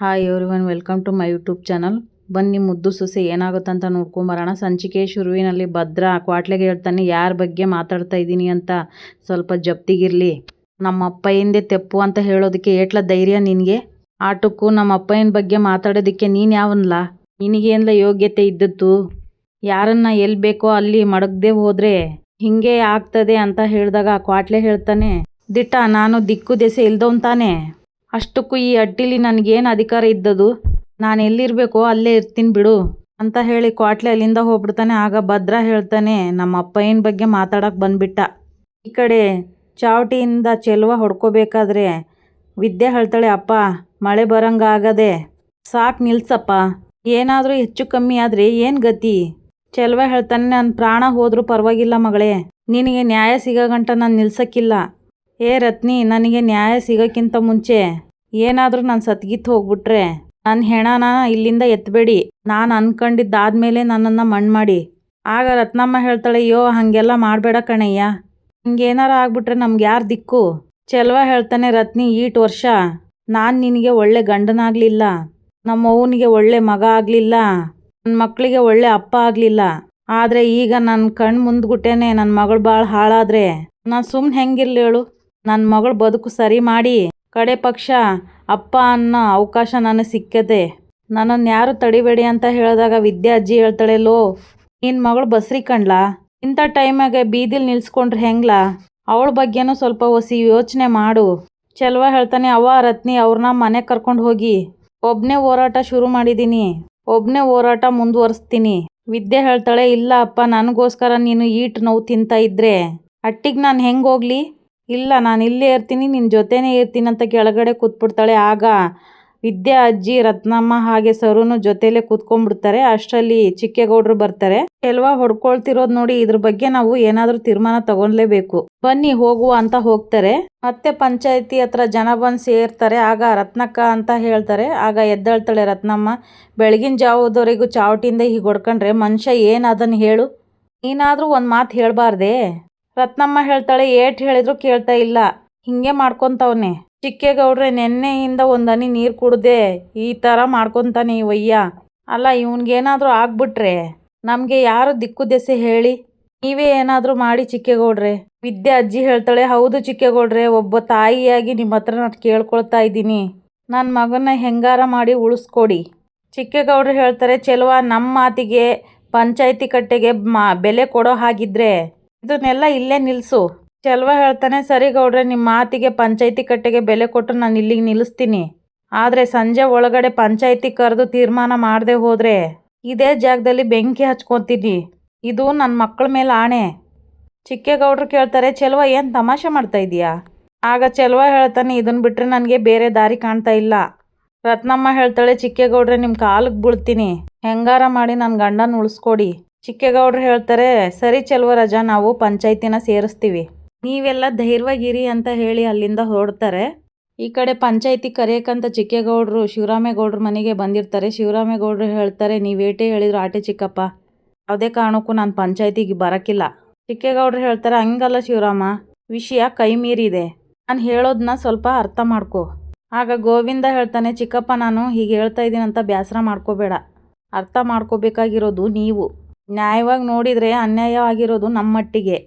Hi everyone welcome to my YouTube channel ಬನ್ನಿ ಮುದ್ದು ಸೊಸೆ ಅಂತ ನೋಡ್ಕೊಂಬರೋಣ ಸಂಚಿಕೆ ಶುರುವಿನಲ್ಲಿ ಭದ್ರ ಕ್ವಾಟ್ಲೆಗೆ ಹೇಳ್ತಾನೆ, ಯಾರ ಬಗ್ಗೆ ಮಾತಾಡ್ತಾ ಇದ್ದೀನಿ ಅಂತ ಸ್ವಲ್ಪ ಜಪ್ತಿಗಿರಲಿ. ನಮ್ಮ ಅಪ್ಪ ಹಿಂದೆ ತೆಪ್ಪು ಅಂತ ಹೇಳೋದಕ್ಕೆ ಏಟ್ಲ ಧೈರ್ಯ ನಿನಗೆ? ಆಟಕ್ಕೂ ನಮ್ಮ ಅಪ್ಪಯ್ಯನ ಬಗ್ಗೆ ಮಾತಾಡೋದಕ್ಕೆ ನೀನು ಯಾವನ್ಲ? ನಿನಗೇನ್ಲ ಯೋಗ್ಯತೆ ಇದ್ದದ್ದು? ಯಾರನ್ನ ಎಲ್ಲಿ ಬೇಕೋ ಅಲ್ಲಿ ಮಡಗದೆ ಹೋದರೆ ಹಿಂಗೆ ಆಗ್ತದೆ ಅಂತ ಹೇಳಿದಾಗ ಕ್ವಾಟ್ಲೆ ಹೇಳ್ತಾನೆ, ದಿಟ್ಟ, ನಾನು ದಿಕ್ಕು ದೆಸೆ ಇಲ್ದವನ್ ತಾನೆ ಅಷ್ಟಕ್ಕೂ ಈ ಅಡ್ಡಿಲಿ ನನಗೇನು ಅಧಿಕಾರ ಇದ್ದದು ನಾನು ಎಲ್ಲಿರಬೇಕೋ ಅಲ್ಲೇ ಇರ್ತೀನಿ ಬಿಡು, ಅಂತ ಹೇಳಿ ಕ್ವಾಟ್ಲೆ ಅಲ್ಲಿಂದ ಹೋಗ್ಬಿಡ್ತಾನೆ. ಆಗ ಭದ್ರ ಹೇಳ್ತಾನೆ, ನಮ್ಮ ಅಪ್ಪಯ್ಯನ ಬಗ್ಗೆ ಮಾತಾಡೋಕೆ ಬಂದ್ಬಿಟ್ಟ. ಈ ಕಡೆ ಚಾವಟಿಯಿಂದ ಚೆಲುವ ಹೊಡ್ಕೋಬೇಕಾದ್ರೆ ವಿದ್ಯೆ ಹೇಳ್ತಾಳೆ, ಅಪ್ಪ, ಮಳೆ ಬರಂಗಾಗದೆ ಸಾಕು ನಿಲ್ಸಪ್ಪ. ಏನಾದರೂ ಹೆಚ್ಚು ಕಮ್ಮಿ ಆದರೆ ಏನು ಗತಿ? ಚೆಲುವ ಹೇಳ್ತಾನೆ ನನ್ನ ಪ್ರಾಣ ಹೋದರೂ ಪರವಾಗಿಲ್ಲ ಮಗಳೇ. ನಿನಗೆ ನ್ಯಾಯ ಸಿಗೋಗಂಟ ನಾನು ನಿಲ್ಸಕ್ಕಿಲ್ಲ. ಏ ರತ್ನಿ, ನನಗೆ ನ್ಯಾಯ ಸಿಗೋಕ್ಕಿಂತ ಮುಂಚೆ ಏನಾದರೂ ನಾನು ಸತ್ಗಿತ್ ಹೋಗ್ಬಿಟ್ರೆ ನನ್ನ ಹೆಣನ ಇಲ್ಲಿಂದ ಎತ್ತಬೇಡಿ ನಾನು ಅನ್ಕೊಂಡಿದ್ದಾದ್ಮೇಲೆ ನನ್ನನ್ನು ಮಣ್ಣು ಮಾಡಿ. ಆಗ ರತ್ನಮ್ಮ ಹೇಳ್ತಾಳೆ, ಅಯ್ಯೋ, ಹಾಗೆಲ್ಲ ಮಾಡಬೇಡ ಕಣಯ್ಯ. ಹಿಂಗೇನಾರ ಆಗ್ಬಿಟ್ರೆ ನಮ್ಗೆ ಯಾರು ದಿಕ್ಕು? ಚೆಲ್ವ ಹೇಳ್ತಾನೆ ರತ್ನಿ, ಈಟ್ ವರ್ಷ. ನಾನು ನಿನಗೆ ಒಳ್ಳೆ ಗಂಡನಾಗಲಿಲ್ಲ. ನಮ್ಮ ಅವನಿಗೆ ಒಳ್ಳೆ ಮಗ ಆಗಲಿಲ್ಲ. ನನ್ನ ಮಕ್ಕಳಿಗೆ ಒಳ್ಳೆ ಅಪ್ಪ ಆಗಲಿಲ್ಲ. ಆದರೆ ಈಗ ನನ್ನ ಕಣ್ಣು ಮುಂದ್ಗುಟ್ಟೇನೆ ನನ್ನ ಮಗಳು ಭಾಳ ಹಾಳಾದರೆ, ನಾನು ಸುಮ್ಮನೆ ಹೆಂಗಿರ್ಲಿ ಹೇಳು. ನನ್ನ ಮಗಳು ಬದುಕು ಸರಿ ಮಾಡಿ. ಕಡೆ ಪಕ್ಷ, ಅಪ್ಪ ಅನ್ನೋ ಅವಕಾಶ ನನಗೆ ಸಿಕ್ಕದೆ. ನನ್ನನ್ನು ಯಾರು ತಡಿಬೇಡಿ ಅಂತ ಹೇಳಿದಾಗ ವಿದ್ಯಾ ಅಜ್ಜಿ ಹೇಳ್ತಾಳೆ, ಲೋ ನಿನ್ನ ಮಗಳು ಬಸ್ರಿ ಕಣ್ಲಾ? ಇಂಥ ಟೈಮಾಗೆ ಬೀದಿಲಿ ನಿಲ್ಸ್ಕೊಂಡ್ರೆ ಹೆಂಗ್ಲಾ? ಅವಳ ಬಗ್ಗೆನೂ ಸ್ವಲ್ಪ ಹೊಸಿ ಯೋಚನೆ ಮಾಡು. ಚೆಲುವ ಹೇಳ್ತಾನೆ ಅವ ರತ್ನಿ ಅವ್ರನ್ನ ಮನೆಗೆ ಕರ್ಕೊಂಡು ಹೋಗಿ. ಒಬ್ಬನೇ ಹೋರಾಟ ಶುರು ಮಾಡಿದ್ದೀನಿ ಒಬ್ಬನೇ ಹೋರಾಟ ಮುಂದುವರಿಸ್ತೀನಿ. ವಿದ್ಯೆ ಹೇಳ್ತಾಳೆ, ಇಲ್ಲ ಅಪ್ಪ, ನನಗೋಸ್ಕರ ನೀನು ಈಟ್ ನೋವು ತಿಂತ ಇದ್ರೆ. ಅಟ್ಟಿಗೆ ನಾನು ಹೆಂಗೆ ಹೋಗ್ಲಿ? ಇಲ್ಲ, ನಾನು ಇಲ್ಲೇ ಇರ್ತೀನಿ ನಿನ್ನ ಜೊತೆನೇ ಇರ್ತೀನಿ ಅಂತ ಕೆಳಗಡೆ ಕೂತ್ಬಿಡ್ತಾಳೆ. ಆಗ ವಿದ್ಯಾ ಅಜ್ಜಿ, ರತ್ನಮ್ಮ ಹಾಗೆ ಸರುನು ಜೊತೆಲೇ ಕೂತ್ಕೊಂಡ್ಬಿಡ್ತಾರೆ. ಅಷ್ಟರಲ್ಲಿ ಚಿಕ್ಕೇಗೌಡರು ಬರ್ತಾರೆ. ಎಲ್ವಾ ಹೊಡ್ಕೊಳ್ತಿರೋದು ನೋಡಿ ಇದ್ರ ಬಗ್ಗೆ ನಾವು ಏನಾದರೂ ತೀರ್ಮಾನ ತಗೊಳ್ಲೇಬೇಕು ಬನ್ನಿ ಹೋಗುವ ಅಂತ ಹೋಗ್ತಾರೆ. ಮತ್ತೆ ಪಂಚಾಯತಿ ಹತ್ರ ಜನ ಬಂದು ಸೇರ್ತಾರೆ. ಆಗ ರತ್ನಕ್ಕ ಅಂತ ಹೇಳ್ತಾರೆ. ಆಗ ಎದ್ದಾಳ್ತಾಳೆ ರತ್ನಮ್ಮ, ಬೆಳಗಿನ ಜಾವದವರೆಗೂ ಚಾವಟಿಯಿಂದ ಹೀಗೆ ಹೊಡ್ಕೊಂಡ್ರೆ ಮನುಷ್ಯ ಏನು ಅದನ್ನು ಹೇಳು? ನೀನಾದರೂ ಒಂದು ಮಾತು ಹೇಳಬಾರ್ದೇ? ರತ್ನಮ್ಮ ಹೇಳ್ತಾಳೆ, ಏಟ್ ಹೇಳಿದ್ರು ಕೇಳ್ತಾ ಇಲ್ಲ. ಹಿಂಗೆ ಚಿಕ್ಕೆ ಚಿಕ್ಕೇಗೌಡ್ರೆ, ನೆನ್ನೆಯಿಂದ ಒಂದನಿ ನೀರು ಕುಡ್ದೆ ಈ ಥರ ಮಾಡ್ಕೊತಾನೆ ಇವಯ್ಯ ಅಲ್ಲ, ಇವನಿಗೇನಾದರೂ ಆಗ್ಬಿಟ್ರೆ ನಮಗೆ ಯಾರು ದಿಕ್ಕು ದೆಸೆ ಹೇಳಿ? ನೀವೇ ಏನಾದರೂ ಮಾಡಿ ಚಿಕ್ಕೇಗೌಡ್ರೆ. ವಿದ್ಯೆ ಅಜ್ಜಿ ಹೇಳ್ತಾಳೆ, ಹೌದು ಚಿಕ್ಕೇಗೌಡ್ರೆ, ಒಬ್ಬ ತಾಯಿಯಾಗಿ ನಿಮ್ಮ ಹತ್ರ ನಾನು ಕೇಳ್ಕೊಳ್ತಾ ಇದ್ದೀನಿ. ನನ್ನ ಮಗನ ಹೆಂಗಾರ ಮಾಡಿ ಉಳಿಸ್ಕೊಡಿ. ಚಿಕ್ಕೇಗೌಡ್ರು ಹೇಳ್ತಾರೆ, ಚೆಲುವ ನಮ್ಮ ಮಾತಿಗೆ ಪಂಚಾಯಿತಿ ಕಟ್ಟೆಗೆ ಮಾ, ಬೆಲೆ ಕೊಡೋ ಹಾಗಿದ್ರೆ ಇದನ್ನೆಲ್ಲ ಇಲ್ಲೇ ನಿಲ್ಲಿಸು ಚೆಲ್ವ ಹೇಳ್ತಾನೆ, ಸರಿ ಗೌಡ್ರೆ ನಿಮ್ಮ ಮಾತಿಗೆ ಪಂಚಾಯಿತಿ ಕಟ್ಟೆಗೆ ಬೆಲೆ ಕೊಟ್ಟು ನಾನು ಇಲ್ಲಿಗೆ ನಿಲ್ಲಿಸ್ತೀನಿ. ಆದರೆ ಸಂಜೆ ಒಳಗಡೆ ಪಂಚಾಯಿತಿ ಕರೆದು ತೀರ್ಮಾನ ಮಾಡದೆ ಹೋದರೆ ಇದೇ ಜಾಗದಲ್ಲಿ ಬೆಂಕಿ ಹಚ್ಕೊತೀನಿ. ಇದು ನನ್ನ ಮಕ್ಕಳ ಮೇಲೆ ಆಣೆ. ಚಿಕ್ಕೇಗೌಡ್ರು ಕೇಳ್ತಾರೆ, ಚೆಲ್ವ, ಏನು ತಮಾಷೆ ಮಾಡ್ತಾ ಇದೀಯಾ ಆಗ ಚೆಲ್ವ ಹೇಳ್ತಾನೆ ಇದನ್ನು ಬಿಟ್ಟರೆ ನನಗೆ ಬೇರೆ ದಾರಿ ಕಾಣ್ತಾ ಇಲ್ಲ. ರತ್ನಮ್ಮ ಹೇಳ್ತಾಳೆ, ಚಿಕ್ಕೇಗೌಡ್ರೆ ನಿಮ್ಮ ಕಾಲಿಗೆ ಬೀಳ್ತೀನಿ. ಹೆಂಗಾರ ಮಾಡಿ ನನ್ನ ಗಂಡನ ಉಳಿಸ್ಕೊಡಿ. ಚಿಕ್ಕೇಗೌಡ್ರು ಹೇಳ್ತಾರೆ, ಸರಿ ರಜಾ, ನಾವು ಪಂಚಾಯತಿನ ಸೇರಿಸ್ತೀವಿ. ನೀವೆಲ್ಲ ಧೈರ್ಯವಾಗಿರಿ ಅಂತ ಹೇಳಿ ಅಲ್ಲಿಂದ ಹೊರಡ್ತಾರೆ. ಈ ಕಡೆ ಪಂಚಾಯತಿ ಕರೆಯಕ್ಕಂತ ಚಿಕ್ಕೇಗೌಡರು, ಶಿವರಾಮೇಗೌಡ್ರ ಮನೆಗೆ ಬಂದಿರ್ತಾರೆ. ಶಿವರಾಮೇಗೌಡರು ಹೇಳ್ತಾರೆ ನೀವೇಟೇ ಹೇಳಿದ್ರು ಆಟೆ ಚಿಕ್ಕಪ್ಪ. ಯಾವುದೇ ಕಾರಣಕ್ಕೂ ನಾನು ಪಂಚಾಯತಿಗೆ ಬರೋಕ್ಕಿಲ್ಲ ಚಿಕ್ಕೇಗೌಡರು ಹೇಳ್ತಾರೆ, ಹಂಗಲ್ಲ ಶಿವರಾಮ, ವಿಷಯ ಕೈ ಮೀರಿದೆ. ನಾನು ಹೇಳೋದನ್ನ ಸ್ವಲ್ಪ ಅರ್ಥ ಮಾಡ್ಕೊ. ಆಗ ಗೋವಿಂದ ಹೇಳ್ತಾನೆ, ಚಿಕ್ಕಪ್ಪ, ನಾನು ಹೀಗೆ ಹೇಳ್ತಾ ಇದ್ದೀನಂತ ಬೇಸರ ಮಾಡ್ಕೋಬೇಡ. ಅರ್ಥ ಮಾಡ್ಕೋಬೇಕಾಗಿರೋದು ನೀವು. ನ್ಯಾಯವಾಗಿ ನೋಡಿದರೆ ಅನ್ಯಾಯವಾಗಿರೋದು ನಮ್ಮ ಮಟ್ಟಿಗೆ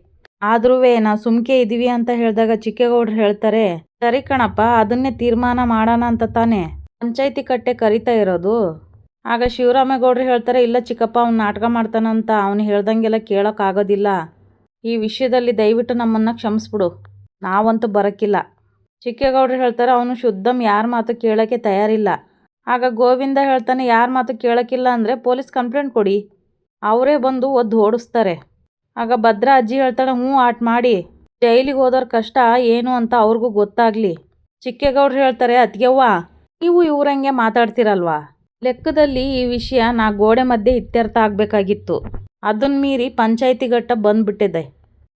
ಆದ್ರೂ ನಾವು ಸುಮ್ಕೆ ಇದ್ದೀವಿ ಅಂತ ಹೇಳಿದಾಗ ಚಿಕ್ಕೇಗೌಡ್ರು ಹೇಳ್ತಾರೆ, ಸರಿ ಕಣಪ್ಪ, ಅದನ್ನೇ ತೀರ್ಮಾನ ಮಾಡೋಣ ಅಂತ ತಾನೇ? ಪಂಚಾಯತಿ ಕಟ್ಟೆ ಕರಿತಾ ಇರೋದು? ಆಗ ಶಿವರಾಮೇಗೌಡರು ಹೇಳ್ತಾರೆ, ಇಲ್ಲ ಚಿಕ್ಕಪ್ಪ, ಅವ್ನು ನಾಟಕ ಮಾಡ್ತಾನಂತ, ಅವನು ಹೇಳ್ದಂಗೆಲ್ಲ ಕೇಳೋಕ್ಕಾಗೋದಿಲ್ಲ ಈ ವಿಷಯದಲ್ಲಿ ದಯವಿಟ್ಟು ನಮ್ಮನ್ನು ಕ್ಷಮಿಸ್ಬಿಡು. ನಾವಂತೂ ಬರೋಕ್ಕಿಲ್ಲ ಚಿಕ್ಕೇಗೌಡರು ಹೇಳ್ತಾರೆ, ಅವನು ಶುದ್ಧಂ, ಯಾರ ಮಾತು ಕೇಳೋಕ್ಕೆ ತಯಾರಿಲ್ಲ. ಆಗ ಗೋವಿಂದ ಹೇಳ್ತಾನೆ, ಯಾರ ಮಾತು ಕೇಳೋಕ್ಕಿಲ್ಲ ಅಂದರೆ ಪೊಲೀಸ್ ಕಂಪ್ಲೇಂಟ್ ಕೊಡಿ. ಅವರೇ ಬಂದು ಒದ್ದು ಓಡಿಸ್ತಾರೆ. ಆಗ ಭದ್ರಾ ಅಜ್ಜಿ ಹೇಳ್ತಾಳೆ, ಹ್ಞೂ, ಆಟ ಮಾಡಿ. ಜೈಲಿಗೆ ಹೋದವ್ರ ಕಷ್ಟ ಏನು ಅಂತ ಅವ್ರಿಗೂ ಗೊತ್ತಾಗಲಿ. ಚಿಕ್ಕೇಗೌಡ್ರು ಹೇಳ್ತಾರೆ ಅತ್ಗೆವ್ವ ನೀವು ಇವ್ರಂಗೆ ಮಾತಾಡ್ತಿರಲ್ವಾ? ಲೆಕ್ಕದಲ್ಲಿ ಈ ವಿಷಯ ನಾ ಗೋಡೆ ಮಧ್ಯೆ ಇತ್ಯರ್ಥ ಆಗಬೇಕಾಗಿತ್ತು. ಅದನ್ನ ಮೀರಿ ಪಂಚಾಯತಿ ಘಟ್ಟ ಬಂದ್ಬಿಟ್ಟಿದೆ.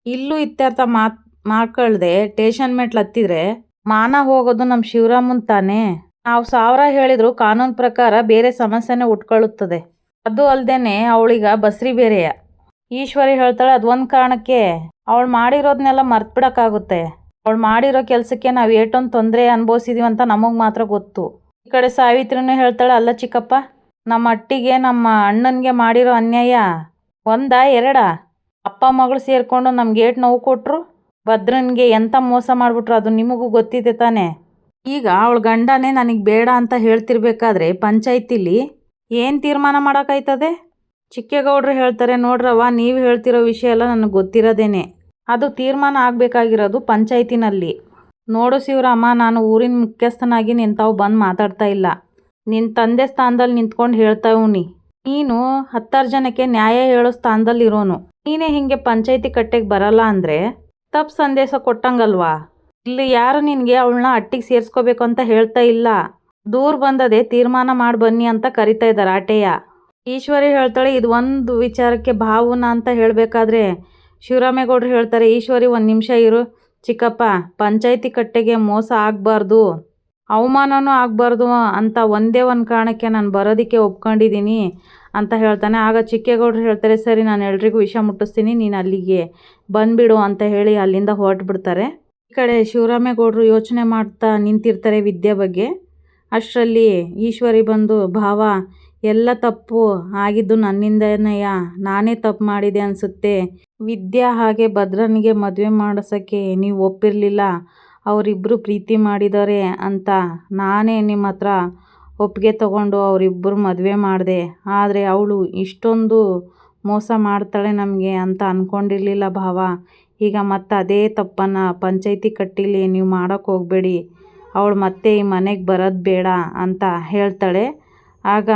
ಇಲ್ಲೂ ಇತ್ಯರ್ಥ ಮಾತ್, ಮಾಡ್ಕೊಳ್ದೆ ಟೇಷನ್ ಮೆಟ್ಲು ಹತ್ತಿದ್ರೆ ಮಾನ ಹೋಗೋದು ನಮ್ಮ ಶಿವರಾಮನ್ ತಾನೇ. ನಾವು ಸಾವಿರ ಹೇಳಿದ್ರು ಕಾನೂನು ಪ್ರಕಾರ ಬೇರೆ ಸಮಸ್ಯೆನೇ ಉಟ್ಕೊಳ್ಳುತ್ತದೆ ಅದು ಅಲ್ದೇನೆ ಅವಳೀಗ ಬಸ್ರಿ ಬೇರೆಯ. ಈಶ್ವರಿ ಹೇಳ್ತಾಳೆ, ಅದು ಒಂದು ಕಾರಣಕ್ಕೆ ಅವಳು ಮಾಡಿರೋದನ್ನೆಲ್ಲ ಮರ್ತ್ಬಿಡೋಕ್ಕಾಗುತ್ತೆ. ಅವಳು ಮಾಡಿರೋ ಕೆಲಸಕ್ಕೆ ನಾವು ಏಟೊಂದು ತೊಂದರೆ ಅನುಭವಿಸಿದೀವಿ ಅಂತ ನಮಗೆ ಮಾತ್ರ ಗೊತ್ತು. ಈ ಕಡೆ ಸಾವಿತ್ರಿನೂ ಹೇಳ್ತಾಳೆ, ಅಲ್ಲ ಚಿಕ್ಕಪ್ಪ, ನಮ್ಮ ಅಟ್ಟಿಗೆ ನಮ್ಮ ಅಣ್ಣನಿಗೆ ಮಾಡಿರೋ ಅನ್ಯಾಯ ಒಂದಾ ಎರಡಾ? ಅಪ್ಪ ಮಗಳು ಸೇರಿಕೊಂಡು ನಮ್ಗೆ ಏಟ್ ನೋವು ಕೊಟ್ಟರು ಭದ್ರನಿಗೆ ಎಂಥ ಮೋಸ ಮಾಡಿಬಿಟ್ರು ಅದು ನಿಮಗೂ ಗೊತ್ತಿದೆ ತಾನೇ? ಈಗ ಅವಳ ಗಂಡನೇ ನನಗೆ ಬೇಡ ಅಂತ ಹೇಳ್ತಿರ್ಬೇಕಾದ್ರೆ ಪಂಚಾಯ್ತಿಲಿ ಏನು ತೀರ್ಮಾನ ಮಾಡೋಕ್ಕಾಯ್ತದೆ ಚಿಕ್ಕೇಗೌಡರು ಹೇಳ್ತಾರೆ, ನೋಡ್ರವ್ವ, ನೀವು ಹೇಳ್ತಿರೋ ವಿಷಯ ಎಲ್ಲ ನನಗೆ ಗೊತ್ತಿರೋದೇನೆ. ಅದು ತೀರ್ಮಾನ ಆಗಬೇಕಾಗಿರೋದು ಪಂಚಾಯತಿನಲ್ಲಿ. ನೋಡು ಶಿವರಾಮ, ನಾನು ಊರಿನ ಮುಖ್ಯಸ್ಥನಾಗಿ ನಿಂತಾವು ಬಂದು ಮಾತಾಡ್ತಾ ಇಲ್ಲ. ನಿನ್ನ ತಂದೆ ಸ್ಥಾನದಲ್ಲಿ ನಿಂತ್ಕೊಂಡು ಹೇಳ್ತಾವನಿ. ನೀನು ಹತ್ತಾರು ಜನಕ್ಕೆ ನ್ಯಾಯ ಹೇಳೋ ಸ್ಥಾನದಲ್ಲಿ ಇರೋನು. ನೀನೇ ಹಿಂಗೆ ಪಂಚಾಯತಿ ಕಟ್ಟೆಗೆ ಬರಲ್ಲ ಅಂದರೆ ತಪ್ಪು ಸಂದೇಶ ಕೊಟ್ಟಂಗಲ್ವಾ? ಇಲ್ಲಿ ಯಾರು ನಿನಗೆ ಅವಳನ್ನ ಅಟ್ಟಿಗೆ ಸೇರಿಸ್ಕೋಬೇಕು ಅಂತ ಹೇಳ್ತಾ ಇಲ್ಲ. ದೂರ ಬಂದದೆ ತೀರ್ಮಾನ ಮಾಡಿ ಬನ್ನಿ ಅಂತ ಕರಿತಾ ಇದ್ದಾರೆ ಆಟೆಯ. ಈಶ್ವರಿ ಹೇಳ್ತಾಳೆ, ಇದು ಒಂದು ವಿಚಾರಕ್ಕೆ ಭಾವುನ ಅಂತ ಹೇಳಬೇಕಾದ್ರೆ ಶಿವರಾಮೇಗೌಡರು ಹೇಳ್ತಾರೆ, ಈಶ್ವರಿ ಒಂದು ನಿಮಿಷ ಇರು ಚಿಕ್ಕಪ್ಪ, ಪಂಚಾಯಿತಿ ಕಟ್ಟೆಗೆ ಮೋಸ ಆಗಬಾರ್ದು, ಅವಮಾನನೂ ಆಗಬಾರ್ದು ಅಂತ ಒಂದೇ ಒಂದು ಕಾರಣಕ್ಕೆ ನಾನು ಬರೋದಕ್ಕೆ ಒಪ್ಕೊಂಡಿದ್ದೀನಿ ಅಂತ ಹೇಳ್ತಾನೆ. ಆಗ ಚಿಕ್ಕೇಗೌಡರು ಹೇಳ್ತಾರೆ, ಸರಿ, ನಾನು ಎಲ್ರಿಗೂ ವಿಷ ಮುಟ್ಟಿಸ್ತೀನಿ, ನೀನು ಅಲ್ಲಿಗೆ ಬಂದುಬಿಡು ಅಂತ ಹೇಳಿ ಅಲ್ಲಿಂದ ಹೊರಟ್ಬಿಡ್ತಾರೆ ಈ ಕಡೆ ಶಿವರಾಮೇಗೌಡರು ಯೋಚನೆ ಮಾಡ್ತಾ ನಿಂತಿರ್ತಾರೆ ವಿದ್ಯೆ ಬಗ್ಗೆ. ಅಷ್ಟರಲ್ಲಿ ಈಶ್ವರಿ ಬಂದು, ಭಾವ, ಎಲ್ಲ ತಪ್ಪು ಆಗಿದ್ದು ನನ್ನಿಂದನೇಯ? ನಾನೇ ತಪ್ಪು ಮಾಡಿದೆ ಅನಿಸುತ್ತೆ. ವಿದ್ಯಾ ಹಾಗೆ ಭದ್ರನಿಗೆ ಮದುವೆ ಮಾಡಿಸೋಕ್ಕೆ ನೀವು ಒಪ್ಪಿರಲಿಲ್ಲ. ಅವರಿಬ್ಬರು ಪ್ರೀತಿ ಮಾಡಿದ್ದಾರೆ ಅಂತ ನಾನೇ ನಿಮ್ಮ ಹತ್ರ ಒಪ್ಪಿಗೆ ತಗೊಂಡು ಅವರಿಬ್ಬರು ಮದುವೆ ಮಾಡಿದೆ. ಆದರೆ ಅವಳು ಇಷ್ಟೊಂದು ಮೋಸ ಮಾಡ್ತಾಳೆ ನಮಗೆ ಅಂತ ಅಂದ್ಕೊಂಡಿರಲಿಲ್ಲ ಭಾವ. ಈಗ ಮತ್ತೆ ಅದೇ ತಪ್ಪನ್ನು ಪಂಚಾಯಿತಿ ಕಟ್ಟಿಲಿ ನೀವು ಮಾಡೋಕ್ಕೆ ಹೋಗಬೇಡಿ. ಅವಳು ಮತ್ತೆ ಈ ಮನೆಗೆ ಬರೋದು ಬೇಡ ಅಂತ ಹೇಳ್ತಾಳೆ. ಆಗ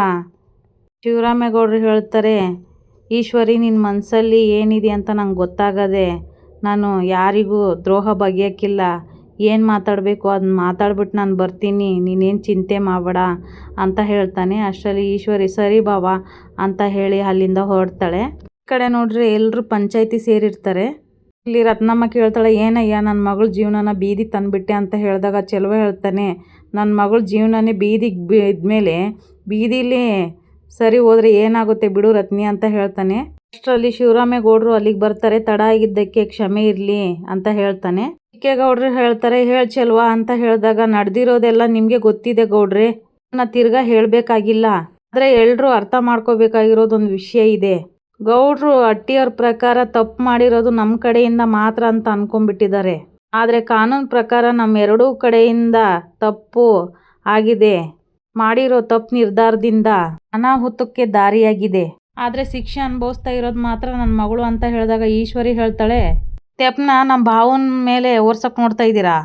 ಶಿವರಾಮೇಗೌಡರು ಹೇಳ್ತಾರೆ, ಈಶ್ವರಿ ನಿನ್ನ ಮನಸ್ಸಲ್ಲಿ ಏನಿದೆ ಅಂತ ನಂಗೆ ಗೊತ್ತಾಗದೆ ನಾನು ಯಾರಿಗೂ ದ್ರೋಹ ಬಗೆಯೋಕ್ಕಿಲ್ಲ. ಏನು ಮಾತಾಡಬೇಕು ಅದನ್ನ ಮಾತಾಡ್ಬಿಟ್ಟು ನಾನು ಬರ್ತೀನಿ. ನೀನೇನು ಚಿಂತೆ ಮಾಡಬೇಡ ಅಂತ ಹೇಳ್ತಾನೆ. ಅಷ್ಟರಲ್ಲಿ ಈಶ್ವರಿ, ಸರಿ ಬಾವಾ ಅಂತ ಹೇಳಿ ಅಲ್ಲಿಂದ ಹೊರಡ್ತಾಳೆ. ಈ ಕಡೆ ನೋಡ್ರಿ ಎಲ್ಲರೂ ಪಂಚಾಯಿತಿ ಸೇರಿರ್ತಾರೆ. ಇಲ್ಲಿ ರತ್ನಮ್ಮ ಕೇಳ್ತಾಳೆ, ಏನಯ್ಯ ನನ್ನ ಮಗಳ ಜೀವನನ ಬೀದಿ ತಂದುಬಿಟ್ಟೆ ಅಂತ ಹೇಳಿದಾಗ ಚೆಲುವ ಹೇಳ್ತಾನೆ. ನನ್ನ ಮಗಳ ಜೀವನನೇ ಬೀದಿಗೆ ಬಿದ್ಮೇಲೆ ಬೀದಿಲಿ ಸರಿ ಹೋದರೆ ಏನಾಗುತ್ತೆ ಬಿಡು ರತ್ನಿ ಅಂತ ಹೇಳ್ತಾನೆ. ಅಷ್ಟರಲ್ಲಿ ಶಿವರಾಮೇಗೌಡರು ಅಲ್ಲಿಗೆ ಬರ್ತಾರೆ, ತಡ ಆಗಿದ್ದಕ್ಕೆ ಕ್ಷಮೆ ಇರಲಿ ಅಂತ ಹೇಳ್ತಾನೆ. ಚಿಕ್ಕೇಗೌಡರು ಹೇಳ್ತಾರೆ, ಹೇಳಿ ಚೆಲ್ವಾ ಅಂತ ಹೇಳಿದಾಗ ನಡೆದಿರೋದೆಲ್ಲ ನಿಮಗೆ ಗೊತ್ತಿದೆ ಗೌಡ್ರೆ, ನಾ ತಿರ್ಗಾ ಹೇಳಬೇಕಾಗಿಲ್ಲ. ಆದರೆ ಎಲ್ಲರೂ ಅರ್ಥ ಮಾಡ್ಕೋಬೇಕಾಗಿರೋದೊಂದು ವಿಷಯ ಇದೆ. ಗೌಡ್ರು ಅಟ್ಟಿಯವ್ರ ಪ್ರಕಾರ ತಪ್ಪು ಮಾಡಿರೋದು ನಮ್ಮ ಕಡೆಯಿಂದ ಮಾತ್ರ ಅಂತ ಅನ್ಕೊಂಡ್ಬಿಟ್ಟಿದ್ದಾರೆ. ಆದರೆ ಕಾನೂನು ಪ್ರಕಾರ ನಮ್ಮ ಎರಡೂ ಕಡೆಯಿಂದ ತಪ್ಪು ಆಗಿದೆ. ಮಾಡಿರೋ ತಪ್ಪು ನಿರ್ಧಾರದಿಂದ ಅನಾಹುತಕ್ಕೆ ದಾರಿಯಾಗಿದೆ. ಆದರೆ ಶಿಕ್ಷೆ ಅನುಭವಿಸ್ತಾ ಇರೋದು ಮಾತ್ರ ನನ್ನ ಮಗಳು ಅಂತ ಹೇಳಿದಾಗ ಈಶ್ವರಿ ಹೇಳ್ತಾಳೆ ತೆಪ್ಪನ ನಮ್ಮ ಭಾವನ ಮೇಲೆ ಓರ್ಸಕ್ಕೆ ನೋಡ್ತಾ ಇದ್ದೀರಾ?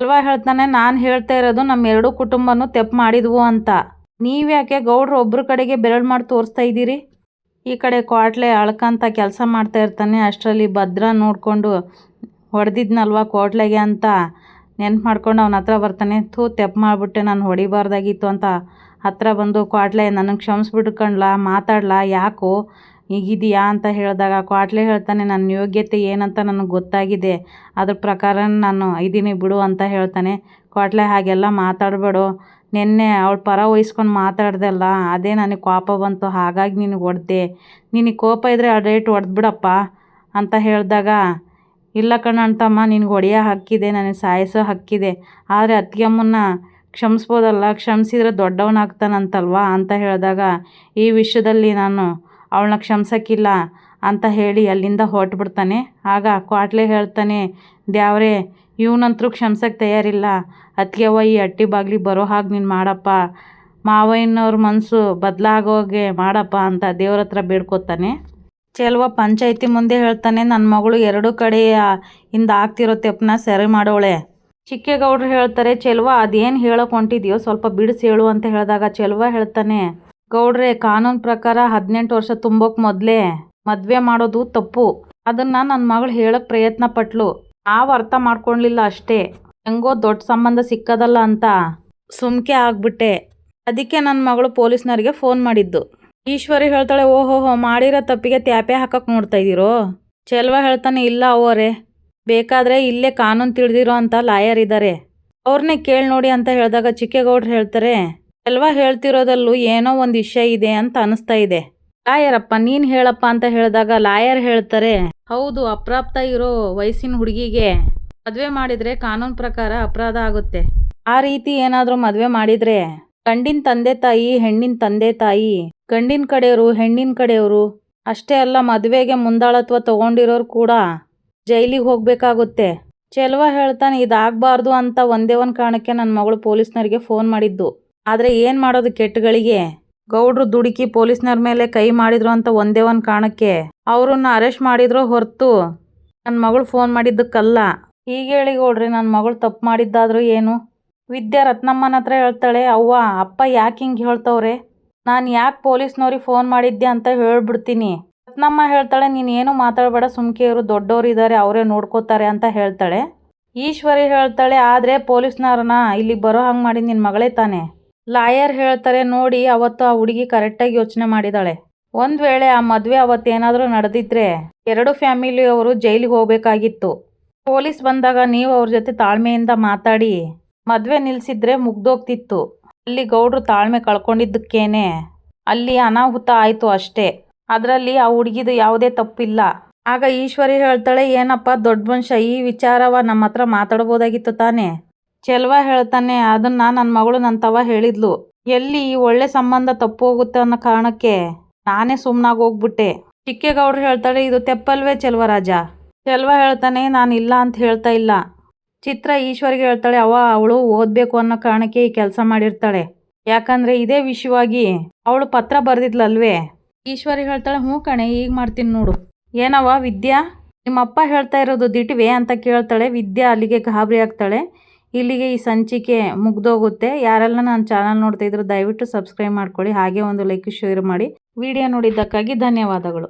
ಅಲ್ವಾ ಹೇಳ್ತಾನೆ, ನಾನು ಹೇಳ್ತಾ ಇರೋದು ನಮ್ಮ ಎರಡೂ ಕುಟುಂಬನೂ ತೆಪ್ಪು ಮಾಡಿದ್ವು ಅಂತ. ನೀವ್ಯಾಕೆ ಗೌಡ್ರು ಒಬ್ಬರು ಕಡೆಗೆ ಬೆರಳು ಮಾಡಿ ತೋರಿಸ್ತಾ ಇದ್ದೀರಿ? ಈ ಕಡೆ ಕ್ವಾಟ್ಲೆ ಅಳ್ಕಂತ ಕೆಲಸ ಮಾಡ್ತಾ ಇರ್ತಾನೆ. ಅಷ್ಟರಲ್ಲಿ ಭದ್ರ ನೋಡಿಕೊಂಡು ಹೊಡೆದಿದ್ನಲ್ವ ಕ್ವಾಟ್ಲೆಗೆ ಅಂತ ನೆನ್ಪು ಮಾಡ್ಕೊಂಡು ಅವನ ಹತ್ರ ಬರ್ತಾನೆ. ಥೂ ತೆಪ್ಪು ಮಾಡಿಬಿಟ್ಟೆ. ನಾನು ಹೊಡಿಬಾರ್ದಾಗಿತ್ತು ಅಂತ ಹತ್ರ ಬಂದು ಕ್ವಾಟ್ಲೆ ನನಗೆ ಕ್ಷಮಿಸ್ಬಿಟ್ಟು ಕಣ್ಲಾ ಮಾತಾಡ್ಲಾ? ಯಾಕೋ ಈಗಿದೆಯಾ ಅಂತ ಹೇಳಿದಾಗ ಕ್ವಾಟ್ಲೆ ಹೇಳ್ತಾನೆ ನನ್ನ ಯೋಗ್ಯತೆ ಏನಂತ ನನಗೆ ಗೊತ್ತಾಗಿದೆ. ಅದ್ರ ಪ್ರಕಾರ ನಾನು ಇದ್ದೀನಿ ಬಿಡು ಅಂತ ಹೇಳ್ತಾನೆ. ಕ್ವಾಟ್ಲೆ ಹಾಗೆಲ್ಲ ಮಾತಾಡಬೇಡು. ನಿನ್ನೆ ಅವಳ ಪರ ವಹಿಸ್ಕೊಂಡು ಮಾತಾಡ್ದಲ್ಲ, ಅದೇ ನನಗೆ ಕೋಪ ಬಂತು, ಹಾಗಾಗಿ ನಿನಗೆ ಹೊಡೆದೆ. ನಿನಗೆ ಕೋಪ ಇದ್ದರೆ ಅಡೇಟ್ ಹೊಡೆದ್ಬಿಡಪ್ಪ ಅಂತ ಹೇಳಿದಾಗ, ಇಲ್ಲ ಅಂತಮ್ಮ ನಿನಗೆ ಹೊಡೆಯೋ ಹಕ್ಕಿದೆ ನನಗೆ ಸಾಯಿಸೋ ಹಕ್ಕಿದೆ ಆದರೆ ಅತ್ತಿಗೆಮ್ಮನ್ನ ಕ್ಷಮಿಸ್ಬೋದಲ್ಲ, ಕ್ಷಮಿಸಿದ್ರೆ ದೊಡ್ಡವನಾಗ್ತಾನಂತಲ್ವಾ ಅಂತ ಹೇಳಿದಾಗ, ಈ ವಿಷಯದಲ್ಲಿ ನಾನು ಅವಳನ್ನ ಕ್ಷಮಿಸೋಕ್ಕಿಲ್ಲ ಅಂತ ಹೇಳಿ ಅಲ್ಲಿಂದ ಹೊರಟ್ಬಿಡ್ತಾನೆ. ಆಗ ಕ್ವಾಟ್ಲೆ ಹೇಳ್ತಾನೆ ದ್ಯಾವ್ರೆ ಇವನಂತರೂ ಕ್ಷಮ್ಸಕ್ಕೆ ತಯಾರಿಲ್ಲ. ಅತ್ತಿಗೆವ್ವ ಈ ಅಟ್ಟಿ ಬಾಗ್ಲಿ ಬರೋ ಹಾಗೆ ನೀನು ಮಾಡಪ್ಪ. ಮಾವಯ್ಯನವ್ರ ಮನಸ್ಸು ಬದಲಾಗೋಗೆ ಮಾಡಪ್ಪ ಅಂತ ದೇವ್ರ ಹತ್ರ ಬೇಡ್ಕೊತಾನೆ. ಚೆಲ್ವ ಪಂಚಾಯಿತಿ ಮುಂದೆ ಹೇಳ್ತಾನೆ ನನ್ನ ಮಗಳು ಎರಡು ಕಡೆ ಇಂದ ಆಗ್ತಿರೋ ತೆಪ್ಪನ ಸರಿ ಮಾಡೋಳೆ. ಚಿಕ್ಕೇಗೌಡರು ಹೇಳ್ತಾರೆ, ಚೆಲ್ವ, ಅದೇನು ಹೇಳೋಕೆ ಹೊಂಟಿದ್ಯೋ ಸ್ವಲ್ಪ ಬಿಡಿಸಿ ಹೇಳು ಅಂತ ಹೇಳಿದಾಗ ಚೆಲ್ವ ಹೇಳ್ತಾನೆ. ಗೌಡ್ರೆ, ಕಾನೂನು ಪ್ರಕಾರ ಹದಿನೆಂಟು ವರ್ಷ ತುಂಬೋಕೆ ಮೊದಲೇ ಮದುವೆ ಮಾಡೋದು ತಪ್ಪು. ಅದನ್ನು ನನ್ನ ಮಗಳು ಹೇಳೋಕ್ಕೆ ಪ್ರಯತ್ನ ಪಟ್ಲು. ನಾವು ಅರ್ಥ ಮಾಡ್ಕೊಳ್ಲಿಲ್ಲ ಅಷ್ಟೇ. ಹೆಂಗೋ ದೊಡ್ಡ ಸಂಬಂಧ ಸಿಕ್ಕದಲ್ಲ ಅಂತ ಸುಮ್ಕೆ ಆಗ್ಬಿಟ್ಟೆ. ಅದಕ್ಕೆ ನನ್ನ ಮಗಳು ಪೊಲೀಸ್ನವರಿಗೆ ಫೋನ್ ಮಾಡಿದ್ದು. ಈಶ್ವರಿ ಹೇಳ್ತಾಳೆ ಓಹೋಹೋ ಮಾಡಿರೋ ತಪ್ಪಿಗೆ ತ್ಯಾಪೆ ಹಾಕಕ್ಕೆ ನೋಡ್ತಾ ಇದ್ದೀರೋ? ಚೆಲ್ವ ಹೇಳ್ತಾನೆ, ಇಲ್ಲ ಅವರೇ ಬೇಕಾದರೆ ಇಲ್ಲೇ ಕಾನೂನು ತಿಳಿದಿರೋ ಅಂತ ಲಾಯರ್ ಇದ್ದಾರೆ ಅವ್ರನ್ನೇ ಕೇಳಿ ನೋಡಿ ಅಂತ ಹೇಳಿದಾಗ ಚಿಕ್ಕೇಗೌಡ್ರು ಹೇಳ್ತಾರೆ, ಚೆಲ್ವ ಹೇಳ್ತಿರೋದಲ್ಲೂ ಏನೋ ಒಂದು ವಿಷಯ ಇದೆ ಅಂತ ಅನಿಸ್ತಾ ಇದೆ. ಲಾಯರಪ್ಪ, ನೀನ್ ಹೇಳಪ್ಪ ಅಂತ ಹೇಳಿದಾಗ ಲಾಯರ್ ಹೇಳ್ತಾರೆ, ಹೌದು, ಅಪ್ರಾಪ್ತ ಇರೋ ವಯಸ್ಸಿನ ಹುಡುಗಿಗೆ ಮದ್ವೆ ಮಾಡಿದ್ರೆ ಕಾನೂನು ಪ್ರಕಾರ ಅಪರಾಧ ಆಗುತ್ತೆ. ಆ ರೀತಿ ಏನಾದ್ರೂ ಮದ್ವೆ ಮಾಡಿದ್ರೆ ಗಂಡಿನ ತಂದೆ ತಾಯಿ, ಹೆಣ್ಣಿನ ತಂದೆ ತಾಯಿ, ಗಂಡಿನ ಕಡೆಯವರು, ಹೆಣ್ಣಿನ ಕಡೆಯವರು, ಅಷ್ಟೇ ಅಲ್ಲ ಮದುವೆಗೆ ಮುಂದಾಳತ್ವ ತಗೊಂಡಿರೋರು ಕೂಡ ಜೈಲಿಗೆ ಹೋಗ್ಬೇಕಾಗುತ್ತೆ. ಚೆಲುವ ಹೇಳ್ತಾನೆ, ಇದಾಗಬಾರ್ದು ಅಂತ ಒಂದೇ ಒಂದು ಕಾರಣಕ್ಕೆ ನನ್ನ ಮಗಳು ಪೊಲೀಸ್ನವರಿಗೆ ಫೋನ್ ಮಾಡಿದ್ದು. ಆದರೆ ಏನು ಮಾಡೋದು ಕೆಟ್ಟಗಳಿಗೆ? ಗೌಡ್ರು ದುಡುಕಿ ಪೊಲೀಸ್ನವ್ರ ಮೇಲೆ ಕೈ ಮಾಡಿದ್ರು ಅಂತ ಒಂದೇ ಒಂದು ಕಾಣಕ್ಕೆ ಅವ್ರನ್ನ ಅರೆಸ್ಟ್ ಮಾಡಿದ್ರು ಹೊರತು ನನ್ನ ಮಗಳು ಫೋನ್ ಮಾಡಿದ್ದಕ್ಕಲ್ಲ. ಹೀಗೆ ಹೇಳಿ ಗೌಡ್ರಿ ನನ್ನ ಮಗಳು ತಪ್ಪು ಮಾಡಿದ್ದಾದ್ರೂ ಏನು? ವಿದ್ಯಾ ರತ್ನಮ್ಮನ ಹತ್ರ ಹೇಳ್ತಾಳೆ, ಅವ್ವ, ಅಪ್ಪ ಯಾಕೆ ಹಿಂಗೆ ಹೇಳ್ತವ್ರೆ? ನಾನು ಯಾಕೆ ಪೊಲೀಸ್ನವ್ರಿಗೆ ಫೋನ್ ಮಾಡಿದ್ದೆ ಅಂತ ಹೇಳ್ಬಿಡ್ತೀನಿ. ರತ್ನಮ್ಮ ಹೇಳ್ತಾಳೆ, ನೀನು ಏನು ಮಾತಾಡಬೇಡ, ಸುಮ್ಕೆ ಇವರು ದೊಡ್ಡವ್ರು ಇದ್ದಾರೆ ಅವರೇ ನೋಡ್ಕೋತಾರೆ ಅಂತ ಹೇಳ್ತಾಳೆ. ಈಶ್ವರಿ ಹೇಳ್ತಾಳೆ, ಆದರೆ ಪೊಲೀಸ್ನವ್ರನ್ನ ಇಲ್ಲಿಗೆ ಬರೋ ಹಂಗೆ ಮಾಡಿ ನಿನ್ನ ಮಗಳೇ ತಾನೆ? ಲಾಯರ್ ಹೇಳ್ತಾರೆ ನೋಡಿ, ಅವತ್ತು ಆ ಹುಡುಗಿ ಕರೆಕ್ಟಾಗಿ ಯೋಚನೆ ಮಾಡಿದಾಳೆ. ಒಂದು ವೇಳೆ ಆ ಮದುವೆ ಅವತ್ತೇನಾದರೂ ನಡೆದಿದ್ರೆ ಎರಡು ಫ್ಯಾಮಿಲಿಯವರು ಜೈಲಿಗೆ ಹೋಗಬೇಕಾಗಿತ್ತು. ಪೊಲೀಸ್ ಬಂದಾಗ ನೀವು ಅವ್ರ ಜೊತೆ ತಾಳ್ಮೆಯಿಂದ ಮಾತಾಡಿ. ಮದುವೆ ನಿಲ್ಲಿಸಿದ್ರೆ ಮುಗ್ದೋಗ್ತಿತ್ತು. ಅಲ್ಲಿ ಗೌಡ್ರು ತಾಳ್ಮೆ ಕಳ್ಕೊಂಡಿದ್ದಕ್ಕೇನೆ. ಅಲ್ಲಿ ಅನಾಹುತ ಆಯಿತು ಅಷ್ಟೇ. ಅದರಲ್ಲಿ ಆ ಹುಡುಗಿದು ಯಾವುದೇ ತಪ್ಪಿಲ್ಲ. ಆಗ ಈಶ್ವರಿ ಹೇಳ್ತಾಳೆ, ಏನಪ್ಪ ದೊಡ್ಡ ಮನುಷ್ಯ, ಈ ವಿಚಾರವ ನಮ್ಮ ಹತ್ರ ಮಾತಾಡ್ಬೋದಾಗಿತ್ತು ತಾನೇ? ಚೆಲ್ವ ಹೇಳ್ತಾನೆ, ಅದನ್ನ ನನ್ನ ಮಗಳು ನನ್ನ ತವ ಹೇಳಿದ್ಲು. ಎಲ್ಲಿ ಈ ಒಳ್ಳೆ ಸಂಬಂಧ ತಪ್ಪು ಹೋಗುತ್ತೆ ಅನ್ನೋ ಕಾರಣಕ್ಕೆ ನಾನೇ ಸುಮ್ಮನಾಗಿ ಹೋಗ್ಬಿಟ್ಟೆ ಚಿಕ್ಕೇಗೌಡ್ರು ಹೇಳ್ತಾಳೆ, ಇದು ತೆಪ್ಪಲ್ವೇ ಚೆಲ್ವರಾಜ ಚೆಲ್ವ ಹೇಳ್ತಾನೆ, ನಾನು ಇಲ್ಲ ಅಂತ ಹೇಳ್ತಾ ಇಲ್ಲ. ಚಿತ್ರ ಈಶ್ವರಿಗೆ ಹೇಳ್ತಾಳೆ ಅವ ಅವಳು ಓದಬೇಕು ಅನ್ನೋ ಕಾರಣಕ್ಕೆ ಈ ಕೆಲಸ ಮಾಡಿರ್ತಾಳೆ. ಯಾಕಂದ್ರೆ ಇದೇ ವಿಷಯವಾಗಿ ಅವಳು ಪತ್ರ ಬರೆದಿದ್ಲಲ್ವೇ? ಈಶ್ವರಿ ಹೇಳ್ತಾಳೆ, ಹ್ಞೂ ಕಣೆ, ಈಗ ಮಾಡ್ತೀನಿ ನೋಡು. ಏನವ್ವ ವಿದ್ಯಾ? ನಿಮ್ಮಪ್ಪ ಹೇಳ್ತಾ ಇರೋದು ದಿಟ್ವೆ? ಅಂತ ಕೇಳ್ತಾಳೆ. ವಿದ್ಯಾ ಅಲ್ಲಿಗೆ ಗಾಬರಿ ಆಗ್ತಾಳೆ. ಇಲ್ಲಿಗೆ ಈ ಸಂಚಿಕೆ ಮುಗ್ದೋಗುತ್ತೆ. ಯಾರೆಲ್ಲ ನನ್ನ ಚಾನಲ್ ನೋಡ್ತಾ ಇದ್ರು ದಯವಿಟ್ಟು ಸಬ್ಸ್ಕ್ರೈಬ್ ಮಾಡ್ಕೊಳ್ಳಿ. ಹಾಗೆ ಒಂದು ಲೈಕ್ ಶೇರ್ ಮಾಡಿ. ವಿಡಿಯೋ ನೋಡಿದ್ದಕ್ಕಾಗಿ ಧನ್ಯವಾದಗಳು.